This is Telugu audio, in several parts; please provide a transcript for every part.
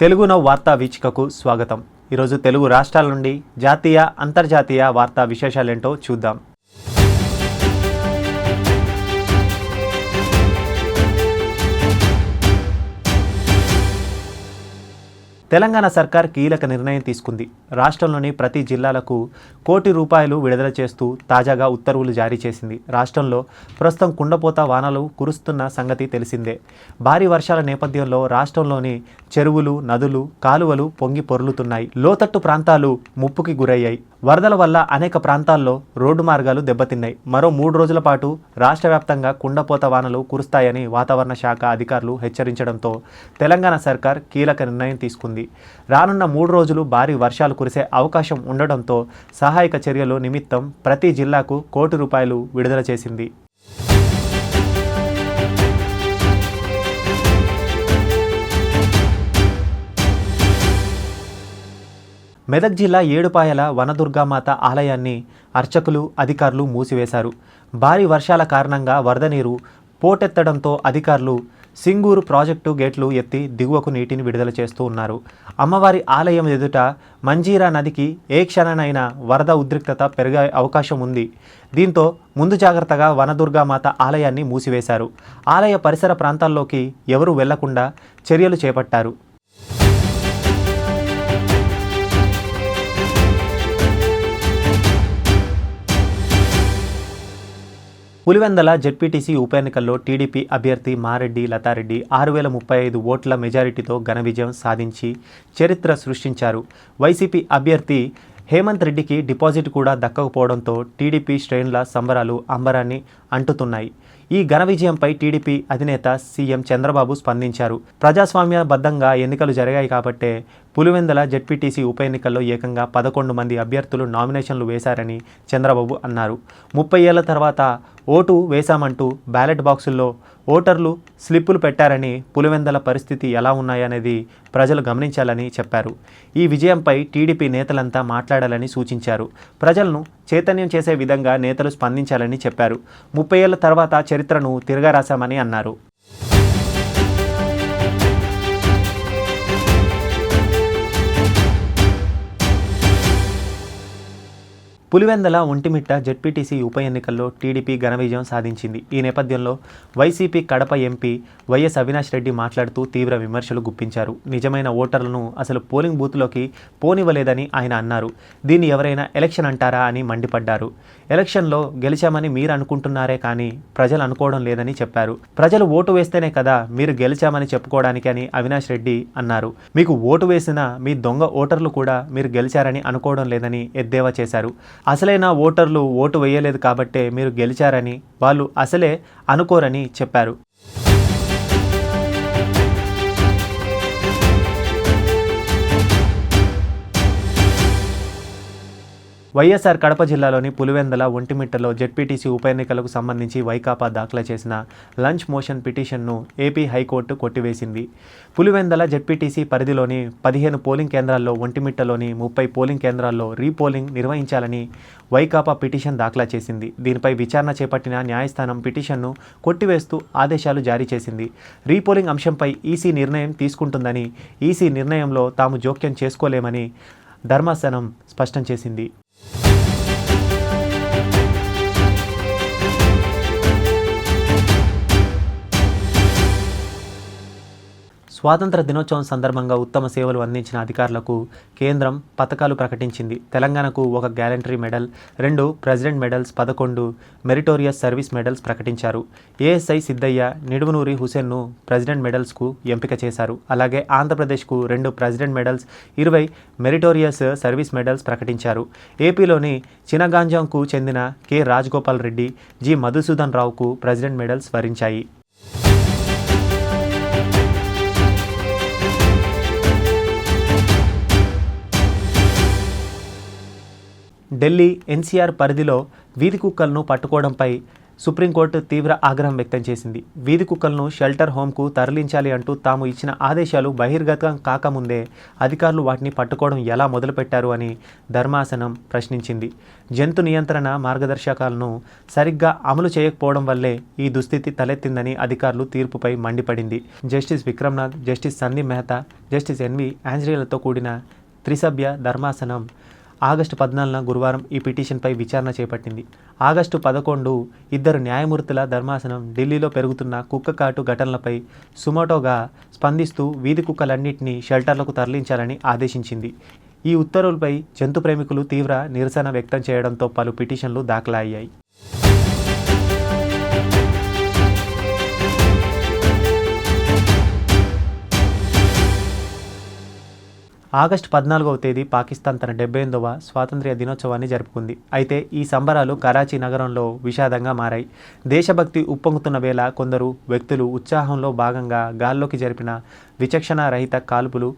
తెలుగు నవ్ వార్తా వీచికకు స్వాగతం. ఈరోజు తెలుగు రాష్ట్రాల నుండి జాతీయ అంతర్జాతీయ వార్తా విశేషాలేంటో చూద్దాం. తెలంగాణ సర్కార్ కీలక నిర్ణయం తీసుకుంది. రాష్ట్రంలోని ప్రతి జిల్లాలకు కోటి రూపాయలు విడుదల చేస్తూ తాజాగా ఉత్తర్వులు జారీ చేసింది. రాష్ట్రంలో ప్రస్తుతం కుండపోత వానలు కురుస్తున్న సంగతి తెలిసిందే. భారీ వర్షాల నేపథ్యంలో రాష్ట్రంలోని చెరువులు నదులు కాలువలు పొంగి పొర్లుతున్నాయి. లోతట్టు ప్రాంతాలు ముప్పుకి గురయ్యాయి. వరదల వల్ల అనేక ప్రాంతాల్లో రోడ్డు మార్గాలు దెబ్బతిన్నాయి. మరో మూడు రోజుల పాటు రాష్ట్ర వ్యాప్తంగా కుండపోత వానలు కురుస్తాయని వాతావరణ శాఖ అధికారులు హెచ్చరించడంతో తెలంగాణ సర్కార్ కీలక నిర్ణయం తీసుకుంది. రానున్న మూడు రోజులు భారీ వర్షాలు కురిసే అవకాశం ఉండడంతో సహాయక చర్యలు నిమిత్తం ప్రతి జిల్లాకు కోటి రూపాయలు విడుదల చేసింది. మెదక్ జిల్లా ఏడుపాయల వనదుర్గామాత ఆలయాన్ని అర్చకులు అధికారులు మూసివేశారు. భారీ వర్షాల కారణంగా వరద నీరు పోటెత్తడంతో అధికారులు సింగూరు ప్రాజెక్టు గేట్లు ఎత్తి దిగువకు నీటిని విడుదల చేస్తూ ఉన్నారు. అమ్మవారి ఆలయం ఎదుట మంజీరా నదికి ఏ క్షణనైనా వరద ఉద్రిక్తత పెరిగే అవకాశం ఉంది. దీంతో ముందు జాగ్రత్తగా వనదుర్గామాత ఆలయాన్ని మూసివేశారు. ఆలయ పరిసర ప్రాంతాల్లోకి ఎవరూ వెళ్ళకుండా చర్యలు చేపట్టారు. పులివెందల జెడ్పీటీసీ ఉప ఎన్నికల్లో టీడీపీ అభ్యర్థి మారెడ్డి లతారెడ్డి ఆరు వేల ముప్పై ఐదు ఓట్ల మెజారిటీతో ఘన విజయం సాధించి చరిత్ర సృష్టించారు. వైసీపీ అభ్యర్థి హేమంత్ రెడ్డికి డిపాజిట్ కూడా దక్కకపోవడంతో టీడీపీ శ్రేణుల సంబరాలు అంబరాన్ని అంటుతున్నాయి. ఈ ఘన విజయంపై టీడీపీ అధినేత సీఎం చంద్రబాబు స్పందించారు. ప్రజాస్వామ్యబద్ధంగా ఎన్నికలు జరిగాయి కాబట్టే పులివెందల జెడ్పీటీసీ ఉప ఎన్నికల్లో ఏకంగా పదకొండు మంది అభ్యర్థులు నామినేషన్లు వేశారని చంద్రబాబు అన్నారు. ముప్పై ఏళ్ళ తర్వాత ఓటు వేశామంటూ బ్యాలెట్ బాక్సుల్లో ఓటర్లు స్లిప్పులు పెట్టారని పులివెందల పరిస్థితి ఎలా ఉన్నాయనేది ప్రజలు గమనించాలని చెప్పారు. ఈ విజయంపై టీడీపీ నేతలంతా మాట్లాడాలని సూచించారు. ప్రజలను చైతన్యం చేసే విధంగా నేతలు స్పందించాలని చెప్పారు. ముప్పై ఏళ్ళ తర్వాత చరిత్రను తిరగరాశామని అన్నారు. పులివెందల ఒంటిమిట్ట జడ్పీటీసీ ఉప ఎన్నికల్లో టీడీపీ ఘన విజయం సాధించింది. ఈ నేపథ్యంలో YCP Kadapa MP YS Avinash Reddy మాట్లాడుతూ తీవ్ర విమర్శలు గుప్పించారు. నిజమైన ఓటర్లను అసలు పోలింగ్ బూత్లోకి పోనివ్వలేదని ఆయన అన్నారు. దీన్ని ఎవరైనా ఎలక్షన్ అంటారా అని మండిపడ్డారు. ఎలక్షన్లో గెలిచామని మీరు అనుకుంటున్నారే కానీ ప్రజలు అనుకోవడం లేదని చెప్పారు. ప్రజలు ఓటు వేస్తేనే కదా మీరు గెలిచామని చెప్పుకోవడానికి అని అవినాష్ రెడ్డి అన్నారు. మీకు ఓటు వేసిన మీ దొంగ ఓటర్లు కూడా మీరు గెలిచారని అనుకోవడం లేదని ఎద్దేవా చేశారు. అసలైన ఓటర్లు ఓటు వేయలేదు కాబట్టే మీరు గెలిచారని వాళ్ళు అసలే అనుకోరని చెప్పారు. వైఎస్ఆర్ కడప జిల్లాలోని పులివెందల ఒంటిమిట్టలో జెడ్పీటీసీ ఉప ఎన్నికలకు సంబంధించి వైకాపా దాఖలు చేసిన లంచ్ మోషన్ పిటిషన్ను ఏపీ హైకోర్టు కొట్టివేసింది. పులివెందల జెడ్పీటీసీ పరిధిలోని పదిహేను పోలింగ్ కేంద్రాల్లో ఒంటిమిట్టలోని ముప్పై పోలింగ్ కేంద్రాల్లో రీపోలింగ్ నిర్వహించాలని వైకాపా పిటిషన్ దాఖలా చేసింది. దీనిపై విచారణ చేపట్టిన న్యాయస్థానం పిటిషన్ను కొట్టివేస్తూ ఆదేశాలు జారీ చేసింది. రీపోలింగ్ అంశంపై ఈసీ నిర్ణయం తీసుకుంటుందని ఈసీ నిర్ణయంలో తాము జోక్యం చేసుకోలేమని ధర్మాసనం స్పష్టం చేసింది. you స్వాతంత్ర దినోత్సవం సందర్భంగా ఉత్తమ సేవలు అందించిన అధికారులకు కేంద్రం పథకాలు ప్రకటించింది. తెలంగాణకు ఒక గ్యారంటరీ మెడల్ రెండు ప్రెసిడెంట్ మెడల్స్ పదకొండు మెరిటోరియస్ సర్వీస్ మెడల్స్ ప్రకటించారు. ఏఎస్ఐ సిద్ధయ్య నిడుమనూరి హుసేన్ను ప్రెసిడెంట్ మెడల్స్కు ఎంపిక చేశారు. అలాగే ఆంధ్రప్రదేశ్కు రెండు ప్రెసిడెంట్ మెడల్స్ ఇరవై మెరిటోరియస్ సర్వీస్ మెడల్స్ ప్రకటించారు. ఏపీలోని చినగాంజాంకు చెందిన కె. రాజగోపాల్ రెడ్డి జి. మధుసూదన్ రావుకు ప్రెసిడెంట్ మెడల్స్ వరించాయి. ఢిల్లీ ఎన్సీఆర్ పరిధిలో వీధి కుక్కలను పట్టుకోవడంపై సుప్రీంకోర్టు తీవ్ర ఆగ్రహం వ్యక్తం చేసింది. వీధి కుక్కలను షెల్టర్ హోమ్కు తరలించాలి అంటూ తాము ఇచ్చిన ఆదేశాలు బహిర్గతం కాకముందే అధికారులు వాటిని పట్టుకోవడం ఎలా మొదలుపెట్టారు అని ధర్మాసనం ప్రశ్నించింది. జంతు నియంత్రణ మార్గదర్శకాలను సరిగ్గా అమలు చేయకపోవడం వల్లే ఈ దుస్థితి తలెత్తిందని అధికారులు తీర్పుపై మండిపడింది. Justice Vikramnath justice Sandeep Mehta justice NV ఆంజనేయులతో కూడిన త్రిసభ్య ధర్మాసనం ఆగస్టు పద్నాలుగున గురువారం ఈ పిటిషన్పై విచారణ చేపట్టింది. ఆగస్టు పదకొండు ఇద్దరు న్యాయమూర్తుల ధర్మాసనం ఢిల్లీలో పెరుగుతున్న కుక్క కాటు ఘటనలపై సుమోటోగా స్పందిస్తూ వీధి కుక్కలన్నింటినీ షెల్టర్లకు తరలించాలని ఆదేశించింది. ఈ ఉత్తర్వులపై జంతు ప్రేమికులు తీవ్ర నిరసన వ్యక్తం చేయడంతో పలు పిటిషన్లు దాఖలయ్యాయి. ఆగస్టు పద్నాలుగవ తేదీ పాకిస్తాన్ తన డెబ్బై ఎనిమిదవ స్వాతంత్ర్య దినోత్సవాన్ని జరుపుకుంది. అయితే ఈ సంబరాలు కరాచీ నగరంలో విషాదంగా మారాయి. దేశభక్తి ఉప్పొంగుతున్న వేళ కొందరు వ్యక్తులు ఉత్సాహంలో భాగంగా గాల్లోకి జరిపిన విచక్షణ రహిత కాల్పులు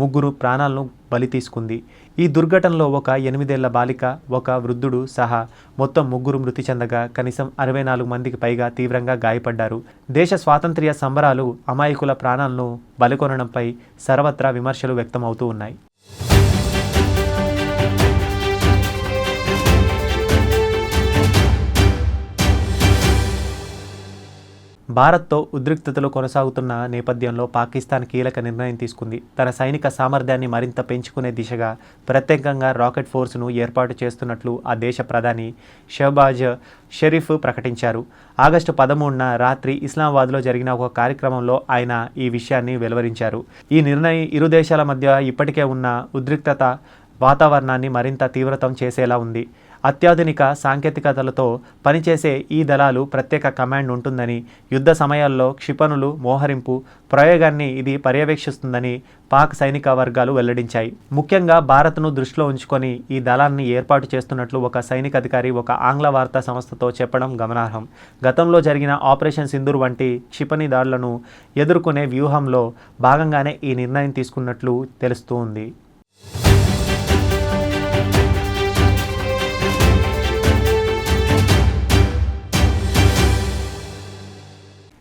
ముగ్గురు ప్రాణాలను బలి తీసుకుంది. ఈ దుర్ఘటనలో ఒక ఎనిమిదేళ్ళ బాలిక ఒక వృద్ధుడు సహా మొత్తం ముగ్గురు మృతి చెందగా కనీసం అరవై నాలుగు మందికి పైగా తీవ్రంగా గాయపడ్డారు. దేశ స్వాతంత్ర్య సంబరాలు అమాయకుల ప్రాణాలను బలికొనడంపై సర్వత్రా విమర్శలు వ్యక్తమవుతూ ఉన్నాయి. భారత్తో ఉద్రిక్తతలు కొనసాగుతున్న నేపథ్యంలో పాకిస్తాన్ కీలక నిర్ణయం తీసుకుంది. తన సైనిక సామర్థ్యాన్ని మరింత పెంచుకునే దిశగా ప్రత్యేకంగా రాకెట్ ఫోర్స్ను ఏర్పాటు చేస్తున్నట్లు ఆ దేశ ప్రధాని షహబాజ్ షరీఫ్ ప్రకటించారు. ఆగస్టు పదమూడున రాత్రి ఇస్లామాబాద్లో జరిగిన ఒక కార్యక్రమంలో ఆయన ఈ విషయాన్ని వెలువరించారు. ఈ నిర్ణయం ఇరు దేశాల మధ్య ఇప్పటికే ఉన్న ఉద్రిక్తత వాతావరణాన్ని మరింత తీవ్రతం చేసేలా ఉంది. అత్యాధునిక సాంకేతికతలతో పనిచేసే ఈ దళాలు ప్రత్యేక కమాండ్ ఉంటుందని యుద్ధ సమయాల్లో క్షిపణులు మోహరింపు ప్రయోగాన్ని ఇది పర్యవేక్షిస్తుందని పాక్ సైనిక వర్గాలు వెల్లడించాయి. ముఖ్యంగా భారత్ను దృష్టిలో ఉంచుకొని ఈ దళాన్ని ఏర్పాటు చేస్తున్నట్లు ఒక సైనిక అధికారి ఒక ఆంగ్ల వార్తా సంస్థతో చెప్పడం గమనార్హం. గతంలో జరిగిన ఆపరేషన్ సింధూర్ వంటి క్షిపణి దాడులను ఎదుర్కొనే వ్యూహంలో భాగంగానే ఈ నిర్ణయం తీసుకున్నట్లు తెలుస్తూ